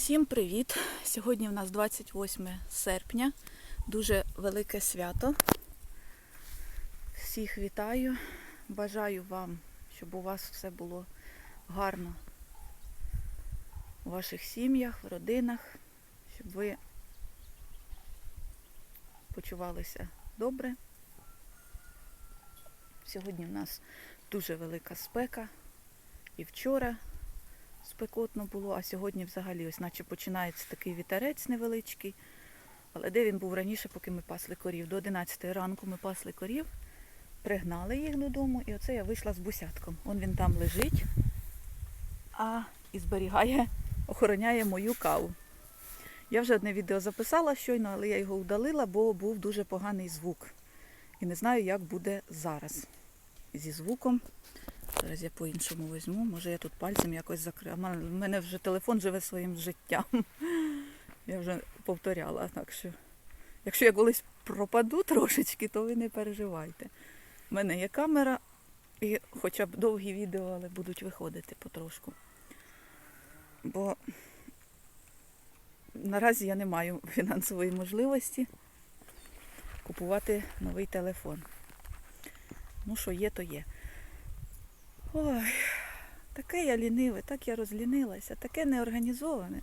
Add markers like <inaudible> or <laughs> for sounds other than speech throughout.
Всім привіт! Сьогодні в нас 28 серпня, дуже велике свято. Всіх вітаю. Бажаю вам, щоб у вас все було гарно у ваших сім'ях, в родинах, щоб ви почувалися добре. Сьогодні в нас дуже велика спека. І вчора спекотно було, а сьогодні взагалі ось наче починається такий вітерець невеличкий. Але де він був раніше, поки ми пасли корів? До 11 ранку ми пасли корів, пригнали їх додому, і оце я вийшла з бусятком. Он він там лежить, а і зберігає, охороняє мою каву. Я вже одне відео записала щойно, але я його удалила, бо був дуже поганий звук. І не знаю, як буде зараз зі звуком. Зараз я по-іншому візьму. Може я тут пальцем якось закрию. У мене вже телефон живе своїм життям. <laughs> Я вже повторяла. Так що, якщо я колись пропаду трошечки, то ви не переживайте. У мене є камера, і хоча б довгі відео, але будуть виходити потрошку. Бо наразі я не маю <laughs> фінансової можливості купувати новий телефон. Ну, що є, то є. Ой, таке я ліниве, так я розлінилася, таке неорганізоване.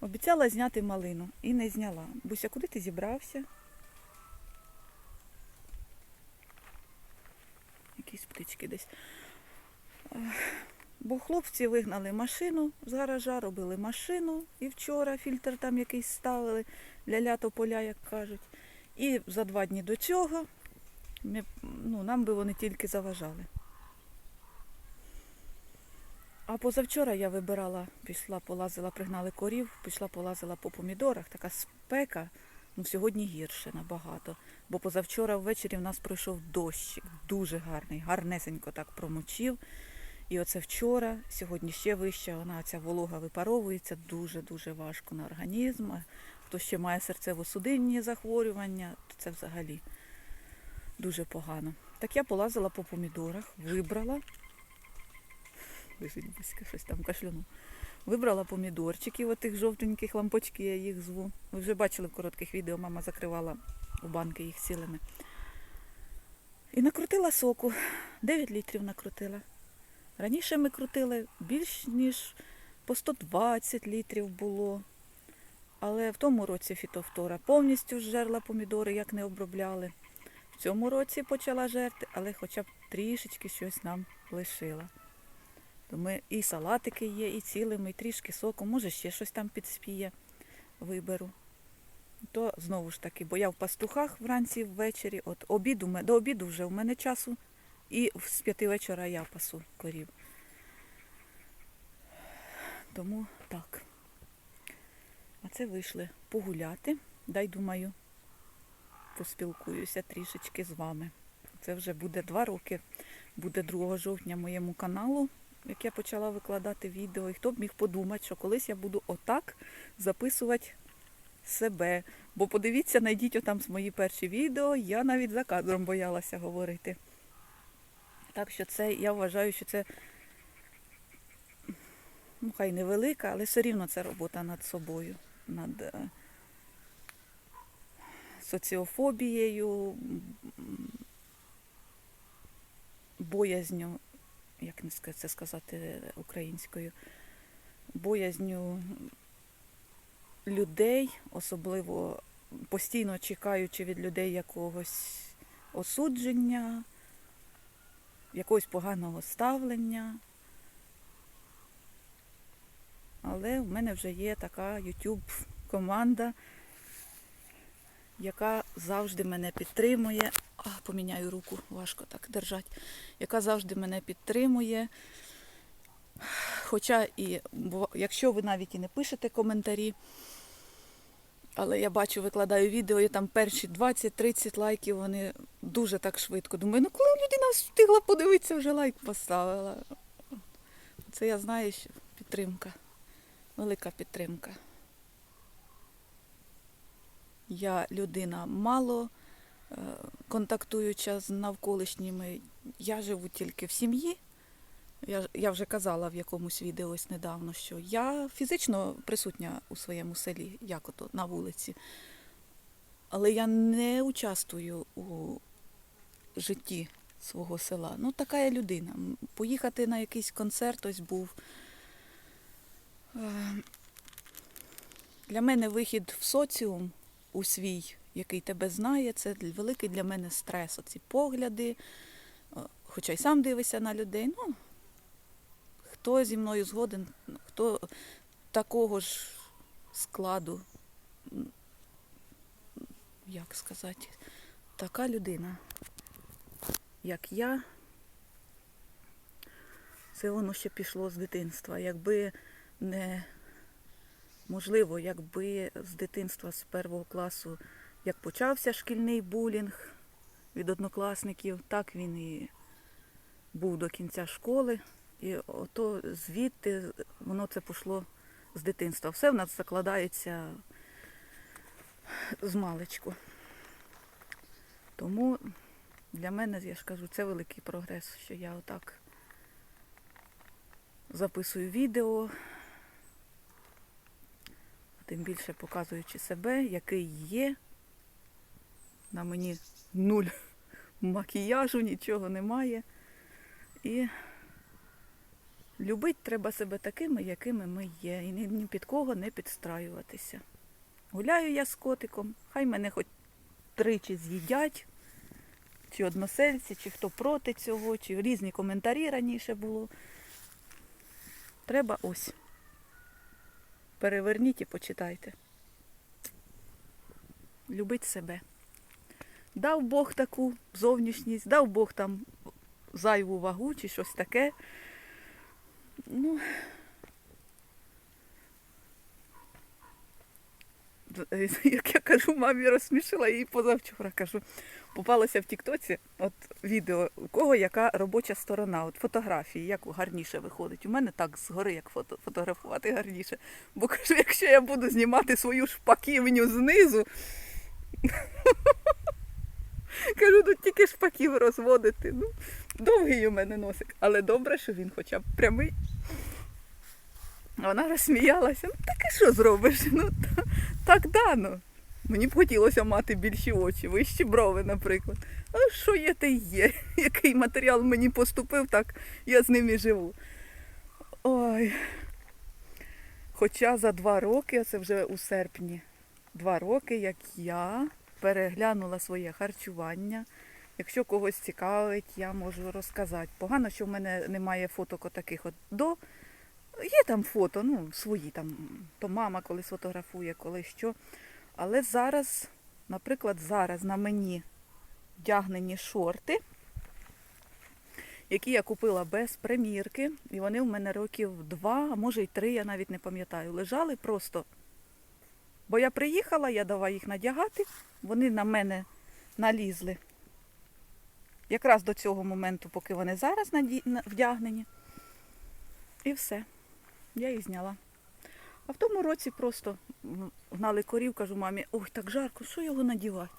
Обіцяла зняти малину і не зняла. Буся, куди ти зібрався? Якісь птички десь. Бо хлопці вигнали машину з гаража, робили машину і вчора фільтр там якийсь ставили для лято поля, як кажуть. І за два дні до цього ми, ну, нам би вони тільки заважали. А позавчора я вибирала, пішла, полазила, пригнали корів, пішла, полазила по помідорах. Така спека, ну сьогодні гірше набагато. Бо позавчора ввечері в нас пройшов дощик, дуже гарний, гарнесенько так промочив. І оце вчора, сьогодні ще вище, вона ця волога випаровується, дуже-дуже важко на організм. Хто ще має серцево-судинні захворювання, то це взагалі дуже погано. Так я полазила по помідорах, вибрала лежить близько, щось там кашлянув. Вибрала помідорчиків, отих жовтеньких лампочки, я їх зву. Ви вже бачили в коротких відео, мама закривала у банки їх цілими. І накрутила соку. 9 літрів накрутила. Раніше ми крутили більш ніж по 120 літрів було. Але в тому році фітофтора повністю жерла помідори, як не обробляли. В цьому році почала жерти, але хоча б трішечки щось нам лишила. Ми і салатики є, і цілими, і трішки соку, може ще щось там підспіє, виберу. То знову ж таки, бо я в пастухах вранці ввечері, от обіду, до обіду вже у мене часу, і з п'яти вечора я пасу корів. Тому так. А це вийшли погуляти. Дай думаю, поспілкуюся трішечки з вами. Це вже буде два роки, буде 2 жовтня моєму каналу як я почала викладати відео, і хто б міг подумати, що колись я буду отак записувати себе. Бо подивіться, знайдіть отам мої перші відео, я навіть за кадром боялася говорити. Так що це, я вважаю, що це ну, хай невелика, але все рівно це робота над собою, над е, соціофобією, боязню як не це сказати українською, боязню людей, особливо постійно чекаючи від людей якогось осудження, якогось поганого ставлення. Але в мене вже є така YouTube команда, яка завжди мене підтримує. А, поміняю руку, важко так держати. Яка завжди мене підтримує. Хоча і якщо ви навіть і не пишете коментарі, але я бачу, викладаю відео, і там перші 20-30 лайків, вони дуже так швидко. Думаю, ну коли людина встигла подивитися, вже лайк поставила. Це я знаю, що підтримка. Велика підтримка. Я людина мало е, контактуюча з навколишніми. Я живу тільки в сім'ї. Я, я вже казала в якомусь відео ось недавно, що я фізично присутня у своєму селі, як ото на вулиці. Але я не участвую у житті свого села. Ну, така я людина. Поїхати на якийсь концерт ось був. Е, Для мене вихід в соціум у свій, який тебе знає, це великий для мене стрес. Оці погляди, хоча й сам дивишся на людей. Ну, хто зі мною згоден, хто такого ж складу, як сказати, така людина, як я, це воно ще пішло з дитинства. Якби не можливо, якби з дитинства з першого класу, як почався шкільний булінг від однокласників, так він і був до кінця школи. І ото звідти воно це пішло з дитинства. Все в нас закладається з маличку. Тому для мене, я ж кажу, це великий прогрес, що я отак записую відео, тим більше показуючи себе, який є. На мені нуль макіяжу, нічого немає. І любити треба себе такими, якими ми є. І ні, під кого не підстраюватися. Гуляю я з котиком, хай мене хоч тричі з'їдять, чи односельці, чи хто проти цього, чи різні коментарі раніше було. Треба ось. Переверніть і почитайте. Любить себе. Дав Бог таку зовнішність, дав Бог там зайву вагу чи щось таке. Ну, <laughs> як я кажу, мамі розсмішила її позавчора. Кажу, попалося в Тіктоці от відео, у кого яка робоча сторона, от фотографії, як гарніше виходить. У мене так згори, як фото, фотографувати гарніше. Бо кажу, якщо я буду знімати свою шпаківню знизу, <laughs> кажу, тут тільки шпаків розводити. Ну, довгий у мене носик, але добре, що він хоча б прямий. Вона розсміялася. Ну так і що зробиш? Ну та- так дано. Мені б хотілося мати більші очі, вищі брови, наприклад. А що є, те є. <laughs> Який матеріал мені поступив, так я з ним і живу. Ой. Хоча за два роки, це вже у серпні, два роки, як я переглянула своє харчування. Якщо когось цікавить, я можу розказати. Погано, що в мене немає фоток таких от до. Є там фото, ну, свої там, то мама колись фотографує, коли що. Але зараз, наприклад, зараз на мені вдягнені шорти, які я купила без примірки. І вони в мене років два, а може й три, я навіть не пам'ятаю. Лежали просто. Бо я приїхала, я давай їх надягати, вони на мене налізли. Якраз до цього моменту, поки вони зараз вдягнені. І все. Я їх зняла. А в тому році просто гнали корів, кажу мамі, ой, так жарко, що його надівати?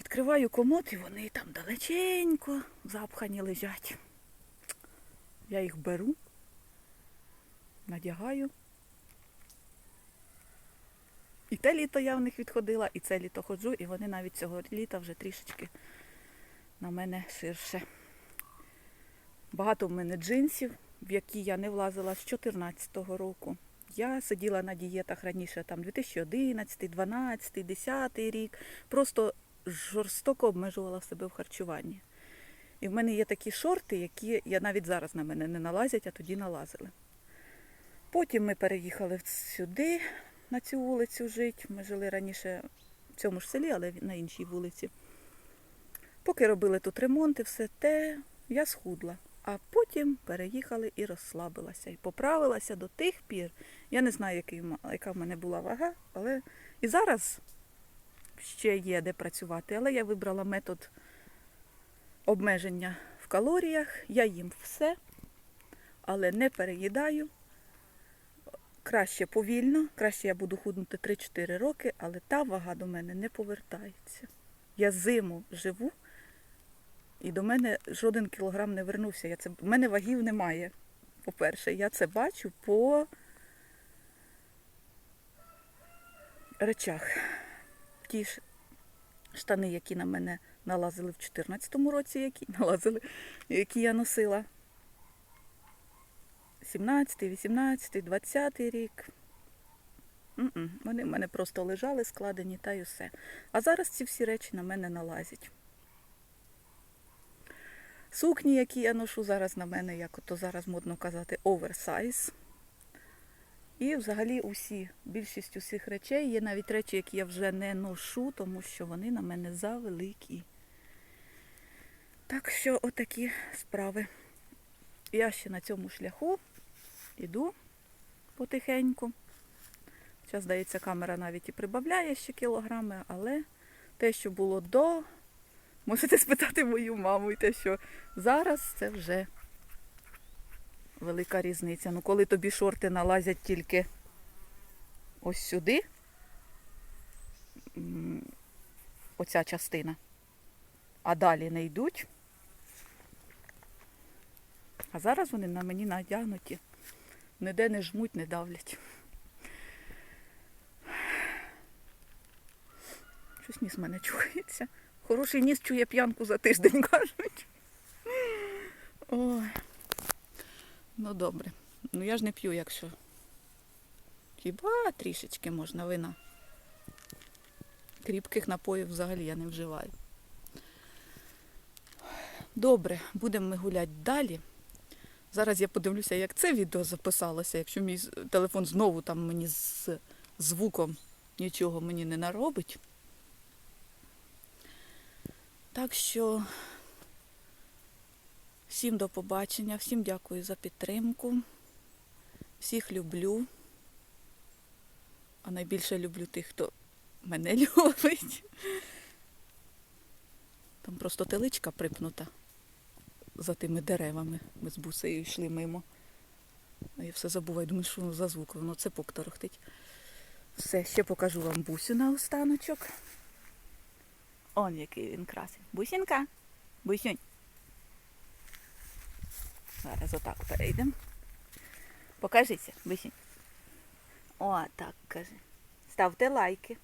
Відкриваю комод і вони там далеченько запхані лежать. Я їх беру, надягаю. І те літо я в них відходила, і це літо ходжу, і вони навіть цього літа вже трішечки на мене ширше. Багато в мене джинсів, в які я не влазила з 2014 року. Я сиділа на дієтах раніше, там 2011, 12, 10 рік. Просто жорстоко обмежувала себе в харчуванні. І в мене є такі шорти, які я навіть зараз на мене не налазять, а тоді налазили. Потім ми переїхали сюди, на цю вулицю жити. Ми жили раніше в цьому ж селі, але на іншій вулиці. Поки робили тут ремонт і все те, я схудла. А потім переїхали і розслабилася. І поправилася до тих пір. Я не знаю, який, яка в мене була вага, але і зараз ще є де працювати. Але я вибрала метод обмеження в калоріях. Я їм все, але не переїдаю. Краще повільно, краще я буду худнути 3-4 роки, але та вага до мене не повертається. Я зиму живу І до мене жоден кілограм не вернувся. Я це... У мене вагів немає. По-перше, я це бачу по речах. Ті ж штани, які на мене налазили в 2014 році, які <laughs> налазили, які я носила. 17, 18, 20 рік. Вони в мене просто лежали, складені та й усе. А зараз ці всі речі на мене налазять. Сукні, які я ношу зараз на мене, як ото зараз модно казати, оверсайз. І взагалі усі, більшість усіх речей є навіть речі, які я вже не ношу, тому що вони на мене завеликі. Так що отакі справи. Я ще на цьому шляху іду потихеньку. Зараз, здається, камера навіть і прибавляє ще кілограми, але те, що було до, можете спитати мою маму, і те, що зараз, це вже велика різниця. Ну, коли тобі шорти налазять тільки ось сюди, оця частина, а далі не йдуть. А зараз вони на мені надягнуті. Ніде не жмуть, не давлять. Щось ніс мене чується. Хороший ніс чує п'янку за тиждень, <laughs> кажуть. Ой. Ну добре. Ну я ж не п'ю, якщо. Хіба трішечки можна вина. Кріпких напоїв взагалі я не вживаю. Добре, будемо ми гуляти далі. Зараз я подивлюся, як це відео записалося, якщо мій телефон знову там мені з звуком нічого мені не наробить. Так що всім до побачення, всім дякую за підтримку. Всіх люблю. А найбільше люблю тих, хто мене <laughs> любить. Там просто теличка припнута за тими деревами. Ми з бусею йшли мимо. Я все забуваю, думаю, що за звук, воно цепок торохтить. Все, ще покажу вам бусю на останочок. Он який він красив. Бусінка. Бусюнь. Зараз отак перейдемо. Покажіться, Бусінь. О, так, каже. Ставте лайки.